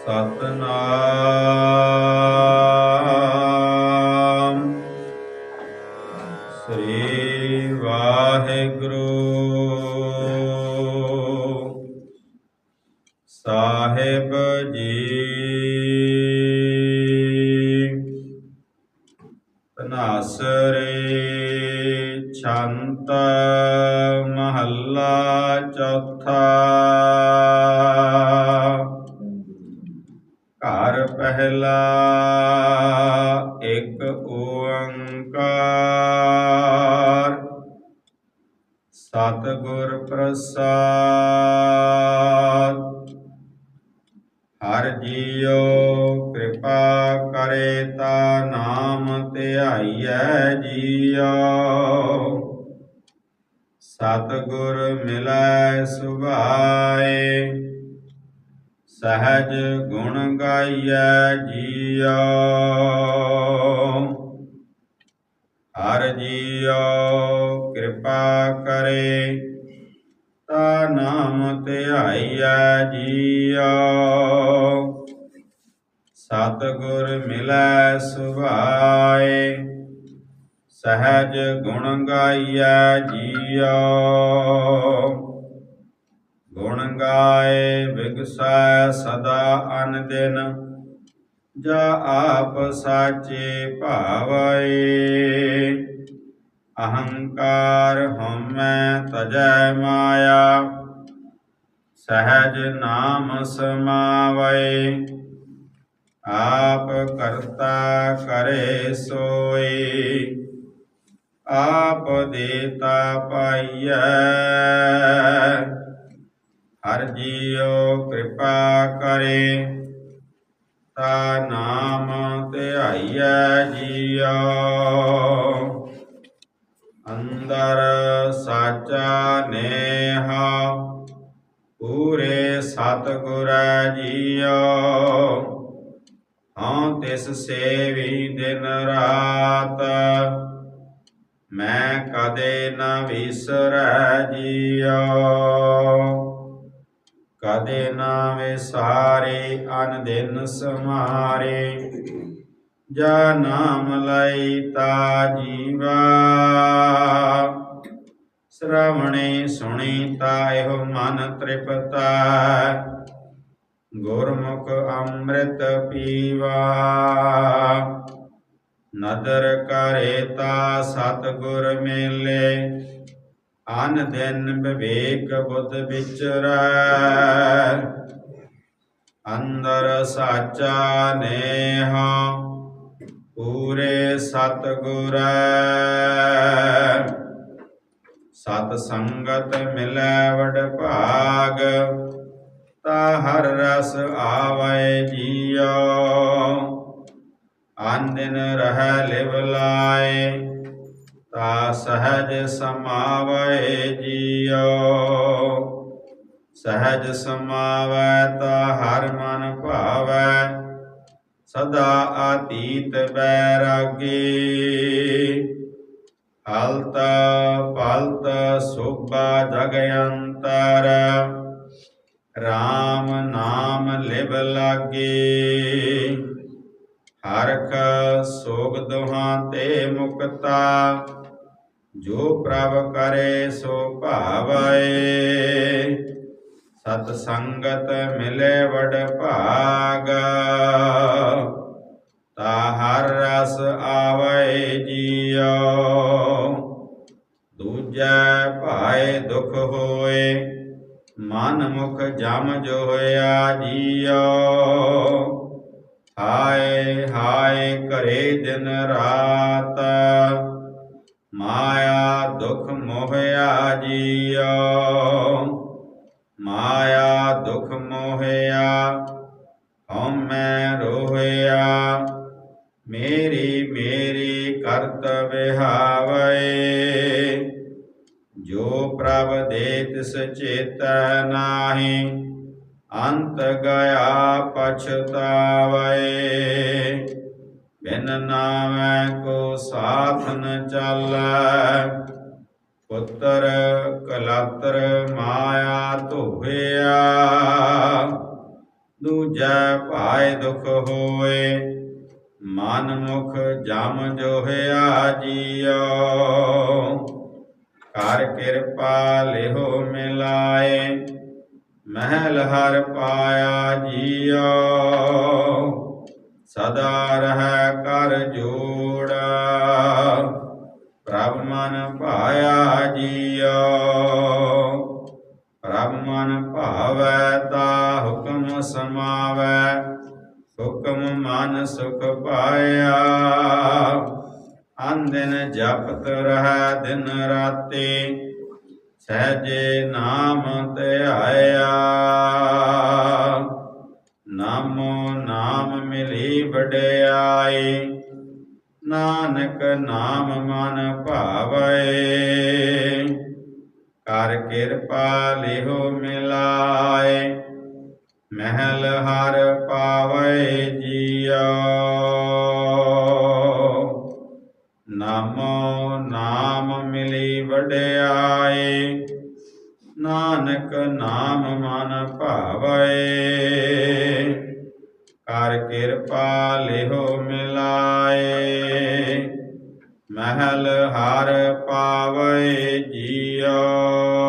ਸਤਨਾਮ। ਸ੍ਰੀ ਵਾਹਿਗੁਰੂ। ਸਾਹਿਬ ਜੀ। ਤਨਾਸਰੇ ਛੰਤ ਮਹੱਲਾ ਚੌਥਾ। ਸਤਿਗੁਰ ਪ੍ਰਸਾਦ। ਹਰ ਜੀਉ ਕਿਰਪਾ ਕਰੇ ਤਾ ਨਾਮ ਧਿਆਈਐ ਜੀਉ। ਸਤਿਗੁਰ ਮਿਲੈ ਸੁਭਾਏ, ਸਹਜ ਗੁਣ ਗਾਈਐ ਜੀਉ। ਹਰ ਜੀਉ ਕਿਰਪਾ ਕਰੇ, ਤਾ ਨਾਮ ਧਿਆਈਐ ਜੀਉ। ਸਤਿਗੁਰ ਮਿਲੈ ਸੁਭਾਏ, ਸਹਜ ਗੁਣ ਗਾਈਐ ਜੀਉ। ਗੁਣ ਗਾਏ, ਵਿਗਸੈ ਸਦਾ ਅਨ ਦਿਨ। ਜਾ ਆਪ ਸਾਚੇ ਭਾਵੈ। ਅਹੰਕਾਰ ਹਉਮੈ ਤਜੈ ਮਾਇਆ, ਸਹਿਜ ਨਾਮ ਸਮਾਵੈ। ਆਪ ਕਰਤਾ ਕਰੇ ਸੋਈ ਆਪ ਦੇਤਾ ਪਾਈਐ। ਹਰ ਜੀਉ ਕਿਰਪਾ ਕਰੇ। ਤਾ ਨਾਮ ਧਿਆਈਐ ਜੀਆ ਅੰਦਰ ਸਾਚਾ ਨੇਹਾ, ਪੂਰੇ ਸਤਿਗੁਰੈ ਜੀਉ ਹਉ ਤਿਸ ਸੇਵੀ ਦਿਨ ਰਾਤ, ਮੈਂ ਕਦੇ ਨ ਵਿਸਰੈ ਜੀਉ ਕਦੇ ਨਾ ਵਿਸਾਰੇ ਅਨ ਦਿਨ ਸਮਾਰੇ ਜਾ ਨਾਮ ਲਈ ਤਾ ਜੀਵਾ। ਸ਼ਰਵਣੇ ਸੁਣੀ ਤਾ ਇਹੋ ਮਨ ਤ੍ਰਿਪਤਾ। ਗੁਰਮੁਖ ਅੰਮ੍ਰਿਤ ਪੀਵਾ। ਨਦਰ ਕਰੇ ਤਾ ਸਤਿਗੁਰ ਮੇਲੇ। ਅਨ ਦਿਨ ਵਿਵੇਕ ਬੁੱਧ ਵਿਚਰੈ। ਅੰਦਰ ਸਾਚਾ ਨੇਹ, ਪੂਰੇ ਸਤਿਗੁਰੈ। ਸਤ ਸੰਗਤ ਮਿਲੈ ਵਡ ਭਾਗ, ਤਾ ਹਰ ਰਸ ਆਵੈ ਜੀਉ ਆਨ ਦਿਨ ਰਹਿ ਲਿਵ ਲਾਏ ਤਾ ਸਹਜ ਸਮਾਵੈ ਜੀਉ। ਸਹਜ ਸਮਾਵੈ ਤਾ ਹਰ ਮਨ ਭਾਵੈ, ਸਦਾ ਆਤੀਤ ਬੈਰਾਗੀ। ਹਲਤ ਪਲਤ ਸੋਭਾ ਜਗ ਅੰਤਰ RAM ਨਾਮ ਲਿਵ ਲਾਗੇ। ਹਰਖ ਸੋਗ ਦੁਹਾਂ ਤੇ ਮੁਕਤਾ ਜੋ ਪ੍ਰਭ ਕਰੇ ਸੋ ਭਾਵੈ। ਸਤ ਸੰਗਤ ਮਿਲੇ ਵਡ ਭਾਗ। ਤਾ ਹਰ ਰਸ ਆਵੈ ਜੀਉ। ਦੂਜੈ ਭਾਏ ਦੁਖ ਹੋਏ, ਮਨ ਮੁਖ ਜਮ ਜੋ ਹੋਇਆ ਜੀਉ। ਹਾਏ ਹਾਏ ਕਰੇ ਦਿਨ ਰਾਤ। ਜੀਉ ਮਾਇਆ ਦੁਖ ਮੋਹਿਆ, ਹਉਮੈ ਰੋਹਿਆ। ਮੇਰੀ ਮੇਰੀ ਕਰਤ ਵਿਹਾਵੈ। ਜੋ ਪ੍ਰਭ ਦੇ ਤਿਸ ਨਾਹੀ, ਅੰਤ ਗਿਆ ਪਛਤਾਵੇ। ਬਿਨ ਨਾਮੈ ਕੋ ਸਾਥ ਨ ਚੱਲੈ। ਪੁੱਤਰ ਕਲਤਰ ਮਾਇਆ ਧੋਇਆ ਦੂਜੈ ਭਾਇ ਦੁਖ ਹੋਏ, ਮਨ ਮੁਖ ਜਮ ਜੋਹਿਆ ਜੀਓ। ਕਰ ਕਿਰਪਾ ਲਿਹੋ ਮਿਲਾਏ, ਮਹਿਲ ਹਰ ਪਾਇਆ ਜੀਓ। ਸਦਾ ਰਹਿ ਕਰ ਜੋੜਾ। ਮਨ ਭਾਇਆ ਜੀਓ। ਪ੍ਰਭ ਮਨ ਭਾਵੈ ਤਾ ਹੁਕਮ ਸਮਾਵੈ, ਹੁਕਮ ਮਨ ਸੁਖ ਪਾਇਆ। ਅੰਦਿਨ ਜਪਤ ਰਹਿ ਦਿਨ ਰਾਤੀ, ਸਹਜੇ ਨਾਮ ਧਿਆਇਆ ਨਾਮੋ ਨਾਮ ਮਿਲੀ ਵਡਿਆਈ ਨਾਨਕ ਨਾਮ ਮਨ ਭਾਵੈ। ਕਰ ਕਿਰਪਾ ਲਿਹੋ ਮਿਲਾਏ ਮਹਿਲ ਹਰ ਪਾਵੈ ਜੀਓ ਕਰ ਕਿਰਪਾ ਲਿਹੋ ਮਿਲਾਏ। ਮਹਿਲ ਹਰ ਪਾਵੈ ਜੀਓ।